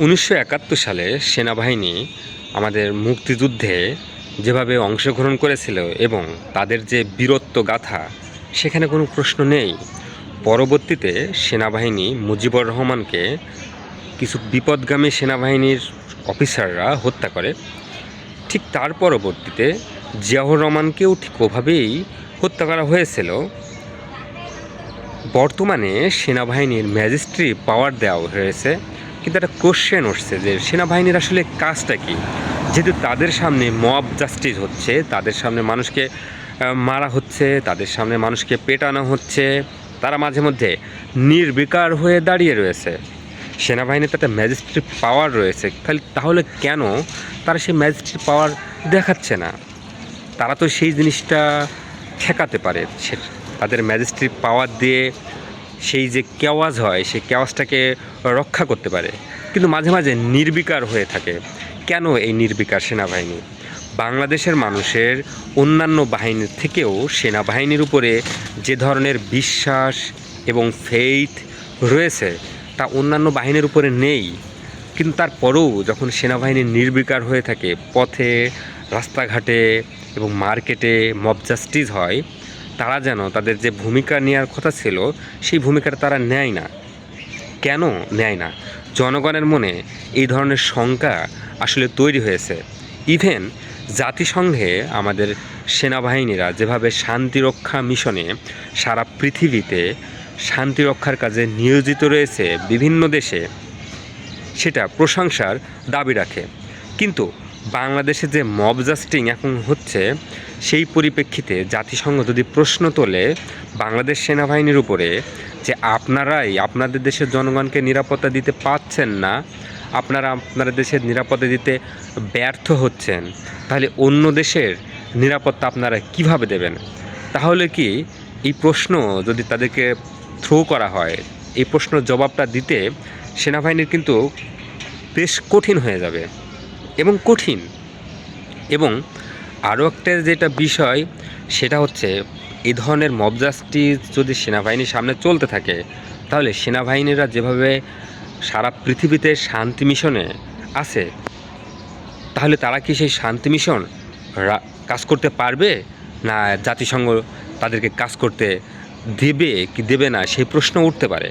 উনিশশো একাত্তর সালে সেনাবাহিনী আমাদের মুক্তিযুদ্ধে যেভাবে অংশগ্রহণ করেছিল এবং তাদের যে বীরত্ব গাথা, সেখানে কোনো প্রশ্ন নেই। পরবর্তীতে সেনাবাহিনী মুজিবুর রহমানকে কিছু বিপদগামী সেনাবাহিনীর অফিসাররা হত্যা করে। ঠিক তার পরবর্তীতে জিয়াউর রহমানকেও ঠিক ওভাবেই হত্যা করা হয়েছিল। বর্তমানে সেনাবাহিনীর ম্যাজিস্ট্রি পাওয়ার দেওয়া হয়েছে। কিন্তু একটা কোশ্চেন উঠছে যে সেনাবাহিনীর আসলে কাজটা কি? যেহেতু তাদের সামনে মব জাস্টিস হচ্ছে, তাদের সামনে মানুষকে মারা হচ্ছে, তাদের সামনে মানুষকে পেটানো হচ্ছে, তারা মাঝে মধ্যে নির্বিকার হয়ে দাঁড়িয়ে রয়েছে। সেনাবাহিনীতে একটা ম্যাজিস্ট্রি পাওয়ার রয়েছে। খালি তাহলে কেন তারা সেই ম্যাজিস্ট্রি পাওয়ার দেখাচ্ছে না? তারা তো সেই জিনিসটা ঠেকাতে পারে। তাদের ম্যাজিস্ট্রি পাওয়ার দিয়ে সেই যে কেওয়াজ হয়, সেই কেওয়াজটাকে রক্ষা করতে পারে। কিন্তু মাঝে মাঝে নির্বিকার হয়ে থাকে। কেন এই নির্বিকার সেনাবাহিনী? বাংলাদেশের মানুষের অন্যান্য বাহিনীর থেকেও সেনাবাহিনীর উপরে যে ধরনের বিশ্বাস এবং ফেইথ রয়েছে, তা অন্যান্য বাহিনীর উপরে নেই। কিন্তু তারপরেও যখন সেনাবাহিনী নির্বিকার হয়ে থাকে, পথে, রাস্তাঘাটে এবং মার্কেটে মব জাস্টিস হয় তারা যেন তাদের যে ভূমিকা নেওয়ার কথা ছিল, সেই ভূমিকাটা তারা নেয় না। কেন নেয় না? জনগণের মনে এই ধরনের শঙ্কা আসলে তৈরি হয়েছে। ইভেন জাতিসংঘে আমাদের সেনাবাহিনীরা যেভাবে শান্তিরক্ষা মিশনে সারা পৃথিবীতে শান্তিরক্ষার কাজে নিয়োজিত রয়েছে বিভিন্ন দেশে, সেটা প্রশংসার দাবি রাখে। কিন্তু বাংলাদেশে যে মব জাস্টিং এখন হচ্ছে, সেই পরিপ্রেক্ষিতে জাতিসংঘ যদি প্রশ্ন তোলে বাংলাদেশ সেনাবাহিনীর উপরে যে আপনারাই আপনাদের দেশের জনগণকে নিরাপত্তা দিতে পারছেন না, আপনারা আপনাদের দেশের নিরাপত্তা দিতে ব্যর্থ হচ্ছেন, তাহলে অন্য দেশের নিরাপত্তা আপনারা কীভাবে দেবেন? তাহলে কি এই প্রশ্ন যদি তাদেরকে থ্রো করা হয়, এই প্রশ্নের জবাবটা দিতে সেনাবাহিনীর কিন্তু বেশ কঠিন হয়ে যাবে। এবং কঠিন। এবং আরও একটা যেটা বিষয়, সেটা হচ্ছে এই ধরনের মব যদি সেনাবাহিনীর সামনে চলতে থাকে, তাহলে সেনাবাহিনীরা যেভাবে সারা পৃথিবীতে শান্তি মিশনে আছে, তাহলে তারা কি সেই শান্তি মিশন কাজ করতে পারবে? না জাতিসংঘ তাদেরকে কাজ করতে দেবে কি দেবে না? সেই প্রশ্ন উঠতে পারে।